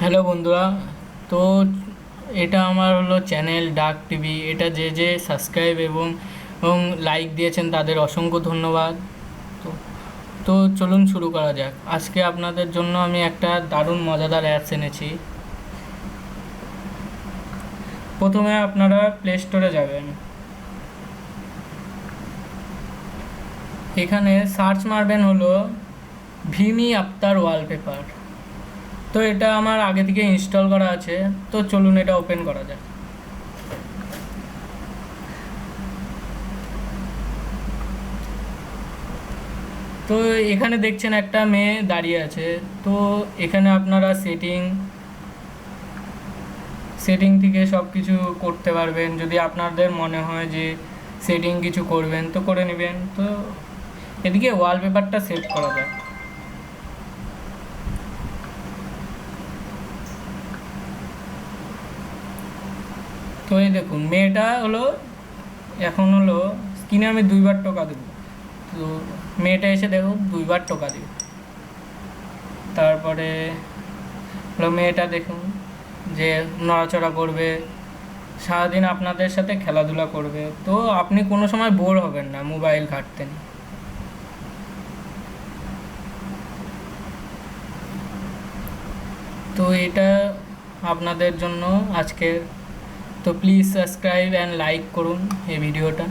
Hello বন্ধুরা, তো এটা আমার হলো চ্যানেল ডাক টিভি। এটা যে যে সাবস্ক্রাইব এবং এবং লাইক দিয়েছেন তাদের অসংখ্য ধন্যবাদ। তো তো চলুন শুরু করা যাক। আজকে আপনাদের জন্য আমি একটা দারুণ মজাদার অ্যাপস এনেছি। প্রথমে আপনারা প্লে স্টোরে যাবেন। এখানে সার্চ মারবেন হলো ভিমি আফতার ওয়ালপেপার তো এটা আমার আগে থেকে ইনস্টল করা আছে, তো চলুন এটা ওপেন করা যাক। তো এখানে দেখছেন একটা মেয়ে দাঁড়িয়ে আছে, তো এখানে আপনারা সেটিং সেটিং থেকে সব কিছু করতে পারবেন। যদি আপনাদের মনে হয় যে সেটিং কিছু করবেন, তো করে নেবেন। তো এদিকে ওয়ালপেপারটা সেট করা যায় তো এই দেখুন, মেয়েটা হলো, এখন হলো স্ক্রিনে আমি দুইবার টোকা দেবো। তো মেয়েটা এসে দেখুন দুইবার টোকা দিবে। তারপরে হলো মেয়েটা দেখুন যে নড়াচড়া করবে, সারাদিন আপনাদের সাথে খেলাধুলা করবে। তো আপনি কোনো সময় বোর হবেন না, মোবাইল ঘাঁটতে নিয়ে। তো এটা আপনাদের জন্য আজকের তো প্লিজ সাবস্ক্রাইব অ্যান্ড লাইক করুন এই ভিডিওটা